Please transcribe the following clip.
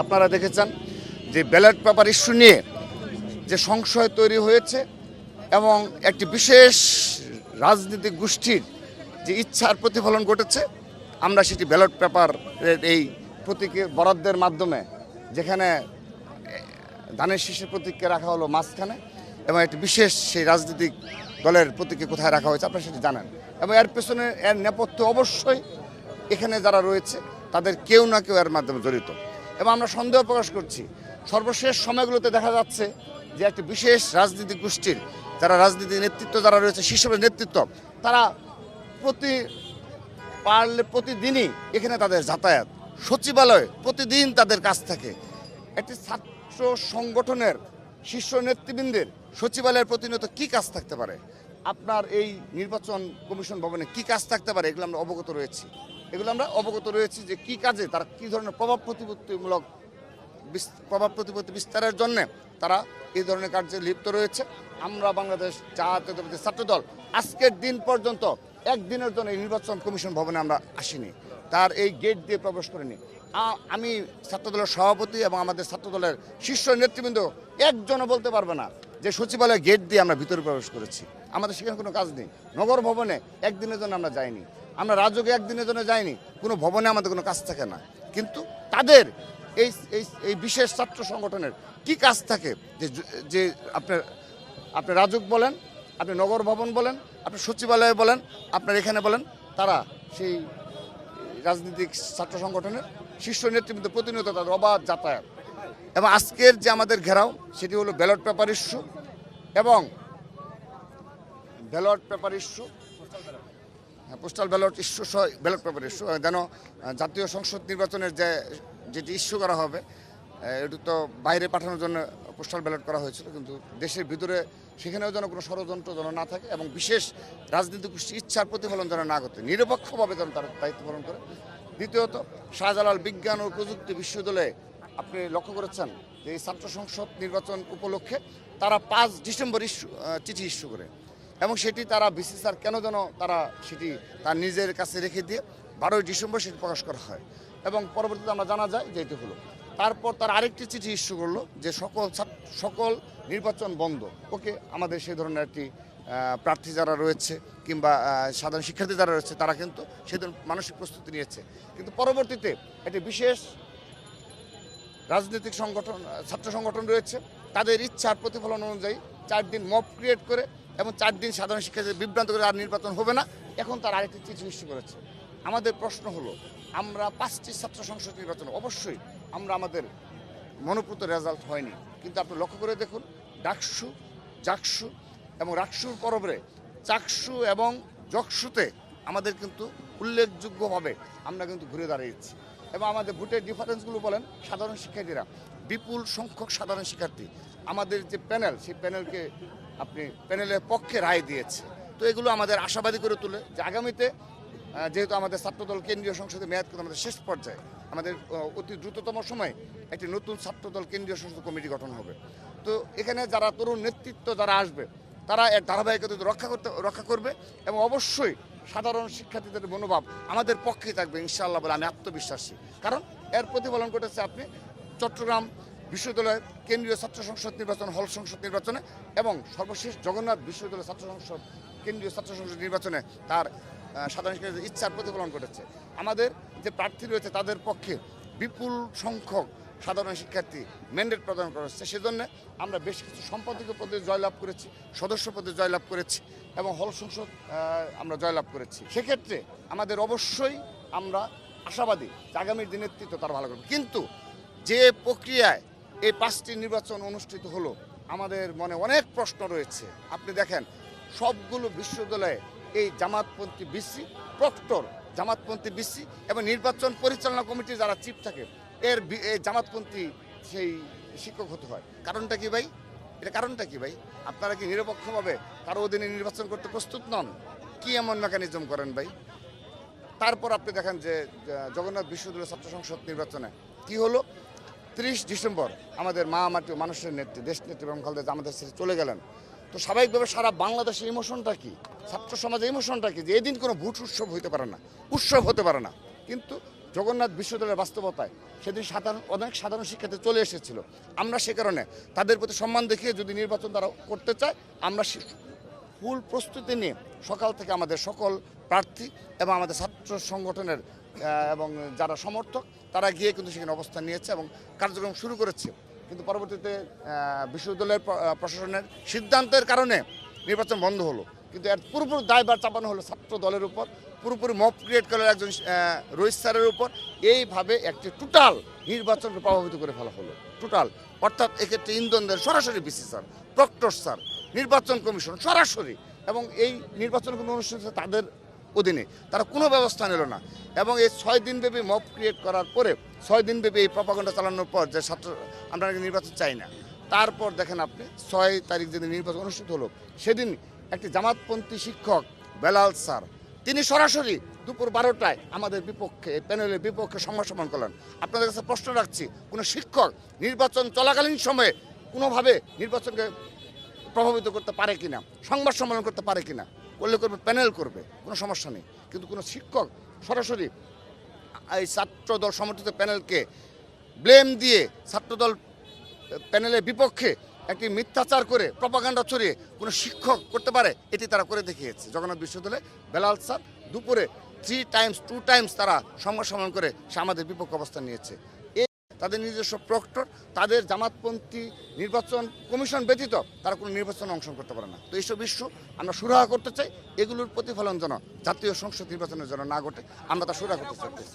আপনারা দেখেছেন যে ব্যালট পেপার ইস্যু নিয়ে যে সংশয় তৈরি হয়েছে এবং একটি বিশেষ রাজনৈতিক গোষ্ঠীর যে ইচ্ছার প্রতিফলন ঘটেছে, আমরা সেটি ব্যালট পেপারের এই প্রতীকে, বরাদ্দের মাধ্যমে যেখানে ধানের শীষের প্রতীককে রাখা হলো মাঝখানে এবং একটি বিশেষ সেই রাজনৈতিক দলের প্রতীকে কোথায় রাখা হয়েছে, আপনারা সেটি জানেন। এবং এর পেছনে এর নেপথ্য অবশ্যই এখানে যারা রয়েছে, তাদের কেউ না কেউ এর মাধ্যমে জড়িত। এবং আমরা সন্দেহ প্রকাশ করছি। সর্বশেষ সময়গুলোতে দেখা যাচ্ছে যে একটি বিশেষ রাজনৈতিক গোষ্ঠীর যারা রাজনীতি নেতৃত্ব যারা রয়েছে, শীর্ষ নেতৃত্ব, তারা প্রতি পারলে প্রতিদিনই এখানে তাদের যাতায়াত। সচিবালয় প্রতিদিন তাদের কাছ থাকে। একটি ছাত্র সংগঠনের শীর্ষ নেতৃবৃন্দের সচিবালয়ের প্রতিনিয়ত কি কাজ থাকতে পারে? আপনার এই নির্বাচন কমিশন ভবনে কি কাজ থাকতে পারে, এগুলো আমরা অবগত রয়েছি। এগুলো আমরা অবগত রয়েছি যে কি কাজে তারা কি ধরনের প্রভাব প্রতিপত্তিমূলক প্রভাব প্রতিপত্তি বিস্তারের জন্য তারা এই ধরনের কার্যে লিপ্ত রয়েছে। আমরা বাংলাদেশ জাতীয়তাবাদী ছাত্রদল, আজকের দিন পর্যন্ত একদিনের জন্য এই নির্বাচন কমিশন ভবনে আমরা আসিনি। তার এই গেট দিয়ে প্রবেশ করিনি। আমি ছাত্রদলের সভাপতি এবং আমাদের ছাত্রদলের শীর্ষ নেতৃবৃন্দ একজনও বলতে পারবে না যে সচিবালয় গেট দিয়ে আমরা ভিতরে প্রবেশ করেছি। আমাদের সেখানে কোনো কাজ নেই। নগর ভবনে একদিনের জন্য আমরা যাইনি। আমরা রাজযোগে একদিনের জন্য যাইনি। কোনো ভবনে আমাদের কোনো কাজ থাকে না। কিন্তু তাদের এই এই এই বিশেষ ছাত্র সংগঠনের কি কাজ থাকে? যে যে আপনার আপনি রাজুক বলেন, আপনি নগর ভবন বলেন আপনি সচিবালয়ে বলেন, আপনার এখানে বলেন, তারা সেই রাজনৈতিক ছাত্র সংগঠনের শীর্ষ নেতৃবৃন্দ প্রতিনিয়ত তাদের অবাধ যাতায়াত। এবং আজকের যে আমাদের ঘেরাও, সেটি হলো ব্যালট পেপার ইস্যু এবং ballot paper issue. Postal ballot issue সহ ব্যালট পেপার ইস্যু। যেন জাতীয় সংসদ নির্বাচনের যে, যেটি ইস্যু করা হবে এটি তো বাইরে পাঠানোর জন্য পোস্টাল ব্যালট করা হয়েছিল, কিন্তু দেশের ভিতরে সেখানেও যেন কোনো ষড়যন্ত্র যেন না থাকে এবং বিশেষ রাজনৈতিক গোষ্ঠী ইচ্ছার প্রতিফলন যেন না করতে নিরপেক্ষভাবে যেন তারা দায়িত্ব পালন করে। দ্বিতীয়ত, শাহজালাল বিজ্ঞান ও প্রযুক্তি বিশ্ববিদ্যালয়ে আপনি লক্ষ্য করেছেন যে ছাত্র সংসদ নির্বাচন উপলক্ষে তারা পাঁচ ডিসেম্বর ইস্যু চিঠি ইস্যু করে। এবং সেটি তারা বিসিসার কেন যেন তারা সেটি তার নিজের কাছে রেখে দিয়ে বারোই ডিসেম্বর সেটি প্রকাশ করা হয়। এবং পরবর্তীতে আমরা জানা যায় যে এটি হলো। তারপর তার আরেকটি চিঠি ইস্যু করল যে সকল সকল নির্বাচন বন্ধ। ওকে, আমাদের সেই ধরনের একটি প্রার্থী যারা রয়েছে কিংবা সাধারণ শিক্ষার্থী যারা রয়েছে, তারা কিন্তু ধরনের মানসিক প্রস্তুতি নিয়েছে। কিন্তু পরবর্তীতে একটি বিশেষ রাজনৈতিক সংগঠন, ছাত্র সংগঠন রয়েছে। তাদের ইচ্ছার প্রতিফলন অনুযায়ী চার দিন মব ক্রিয়েট করে এবং চার দিন সাধারণ শিক্ষার্থীদের বিভ্রান্ত করে আর নির্বাচন হবে না। এখন তার আরেকটি চিঠি ইস্যু করেছে। আমাদের প্রশ্ন হলো, আমরা পাঁচটি ছাত্র সংসদ নির্বাচন অবশ্যই আমরা আমাদের মনোপ্রত রেজাল্ট হয়নি। কিন্তু আপনি লক্ষ্য করে দেখুন, ডাকসু, জাকসু এবং রাকসুর পরবরে চাকসু এবং জকসুতে আমাদের কিন্তু উল্লেখযোগ্যভাবে আমরা কিন্তু ঘুরে দাঁড়িয়েছি। এবং আমাদের ভোটের ডিফারেন্সগুলো বলেন, সাধারণ শিক্ষার্থীরা, বিপুল সংখ্যক সাধারণ শিক্ষার্থী। আমাদের যে প্যানেল সেই প্যানেলকে আপনি প্যানেলের পক্ষে রায় দিয়েছে। তো এগুলো আমাদের আশাবাদী করে তোলে যে আগামীতে যেহেতু আমাদের ছাত্রদল কেন্দ্রীয় সংসদে মেয়াদ কিন্তু আমাদের শেষ পর্যায়ে, আমাদের অতি দ্রুততম সময়ে একটি নতুন ছাত্রদল কেন্দ্রীয় সংসদ কমিটি গঠন হবে। তো এখানে যারা তরুণ নেতৃত্ব যারা আসবে, তারা এর ধারাবাহিকতা রক্ষা করতে, রক্ষা করবে এবং অবশ্যই সাধারণ শিক্ষার্থীদের মনোভাব আমাদের পক্ষেই থাকবে ইনশাআল্লাহ বলে আমি আত্মবিশ্বাসী। কারণ এর প্রতিফলন ঘটেছে আপনি চট্টগ্রাম বিশ্ববিদ্যালয়ের কেন্দ্রীয় ছাত্র সংসদ নির্বাচন, হল সংসদ নির্বাচনে এবং সর্বশেষ জগন্নাথ বিশ্ববিদ্যালয় ছাত্র সংসদ, কেন্দ্রীয় ছাত্র সংসদ নির্বাচনে তার সাধারণ ইচ্ছার প্রতিফলন ঘটেছে। আমাদের যে প্রার্থী রয়েছে তাদের পক্ষে বিপুল সংখ্যক সাধারণ শিক্ষার্থী ম্যান্ডেট প্রদান করা হচ্ছে। সেজন্য আমরা বেশ কিছু সম্পাদকীয় পদে জয়লাভ করেছি, সদস্য পদে জয়লাভ করেছি এবং হল সংসদ আমরা জয়লাভ করেছি। সেক্ষেত্রে আমাদের অবশ্যই আমরা আশাবাদী আগামী দিনের নেতৃত্ব তারা ভালো করবে। কিন্তু যে প্রক্রিয়ায় এই পাঁচটি নির্বাচন অনুষ্ঠিত হলো। আমাদের মনে অনেক প্রশ্ন রয়েছে। আপনি দেখেন, সবগুলো বিশ্ববিদ্যালয়ে এই জামাতপন্থী বিসি, প্রক্টর জামাতপন্থী বিসি এবং নির্বাচন পরিচালনা কমিটির যারা চিফ থাকে, এর জামাতপন্থী সেই শিক্ষক হতে হয়। কারণটা কি ভাই? এটা কারণটা কি ভাই? আপনারা কি নিরপেক্ষভাবে কারও অধীনে নির্বাচন করতে প্রস্তুত নন? কি এমন মেকানিজম করেন ভাই? তারপর আপনি দেখেন যে জগন্নাথ বিশ্ববিদ্যালয় ছাত্র সংসদ নির্বাচনে কি হলো? তিরিশ ডিসেম্বর আমাদের মা মাটি মানুষের নেত্রী দেশ নেত্রী এবং খালেদা আমাদের ছেড়ে চলে গেলেন। তো স্বাভাবিকভাবে সারা বাংলাদেশের ইমোশনটা কি? ছাত্র সমাজের ইমোশনটা কি? যে এদিন কোনো ভোট উৎসব হতে পারে না, উৎসব হতে পারে না। কিন্তু জগন্নাথ বিশ্ববিদ্যালয়ের বাস্তবতায় সেদিন সাধারণ, অনেক সাধারণ শিক্ষার্থী চলে এসেছিল। আমরা সে কারণে তাদের প্রতি সম্মান দেখিয়ে যদি নির্বাচন তারা করতে চায়, আমরা ফুল প্রস্তুতি নিয়ে সকাল থেকে আমাদের সকল প্রার্থী এবং আমাদের ছাত্র সংগঠনের এবং যারা সমর্থক, তারা গিয়ে কিন্তু সেখানে অবস্থান নিয়েছে এবং কার্যক্রম শুরু করেছে। কিন্তু পরবর্তীতে বিশ্ববিদ্যালয়ের প্রশাসনের সিদ্ধান্তের কারণে নির্বাচন বন্ধ হলো। কিন্তু এর পুরোপুরি দায়ভার চাপানো হলো ছাত্র দলের উপর, পুরোপুরি মপ ক্রিয়েট করার একজন রোহিত স্যারের উপর। এইভাবে একটি টোটাল নির্বাচনকে প্রভাবিত করে ফেলা হলো। টোটাল অর্থাৎ এক্ষেত্রে ইন্ধনদের সরাসরি বিসি স্যার প্রক্টর স্যার নির্বাচন কমিশন সরাসরি। এবং এই নির্বাচন কমিশন অনুষ্ঠিত তাদের অধীনে, তারা কোনো ব্যবস্থা নিল না। এবং এই ছয় দিনব্যাপী মব ক্রিয়েট করার পরে, ছয় দিনব্যাপী এই প্রপাগণ্ডা চালানোর পর যে ছাত্র, আমরা নির্বাচন চাই না। তারপর দেখেন আপনি, ছয় তারিখ যেদিন নির্বাচন অনুষ্ঠিত হলো, সেদিন একটি জামাতপন্থী শিক্ষক, বেলাল স্যার, তিনি সরাসরি দুপুর বারোটায় আমাদের বিপক্ষে প্যানেলের বিপক্ষে সংবাদ সম্মান করলেন। আপনাদের কাছে প্রশ্ন রাখছি, কোনো শিক্ষক নির্বাচন চলাকালীন সময়ে কোনোভাবে নির্বাচনকে প্রভাবিত করতে পারে কিনা, সংবাদ সম্মেলন করতে পারে কিনা? করলে করবে প্যানেল করবে, কোনো সমস্যা নেই। কিন্তু কোনো শিক্ষক সরাসরি এই ছাত্রদল সমর্থিত প্যানেলকে ব্লেম দিয়ে ছাত্রদল প্যানেলের বিপক্ষে একটি মিথ্যাচার করে প্রপাগান্ডা ছড়িয়ে কোনো শিক্ষক করতে পারে, এটি তারা করে দেখিয়েছে। জগন্নাথ বিশ্ববিদ্যালয়ে বেলাল স্যার দুপুরে থ্রি টাইমস টু টাইমস তারা সংবাদ সম্মেলন করে সে আমাদের বিপক্ষে অবস্থান নিয়েছে। তাদের নিজস্ব প্রক্টর, তাদের জামাতপন্থী নির্বাচন কমিশন ব্যতীত তারা কোনো নির্বাচনে অংশগ্রহণ করতে পারে না। তো এইসব ইস্যু আমরা সুরাহা করতে চাই। এগুলোর প্রতিফলন যেন জাতীয় সংসদ নির্বাচনের জন্য না ঘটে, আমরা তা সুরাহা করতে চাইতেছি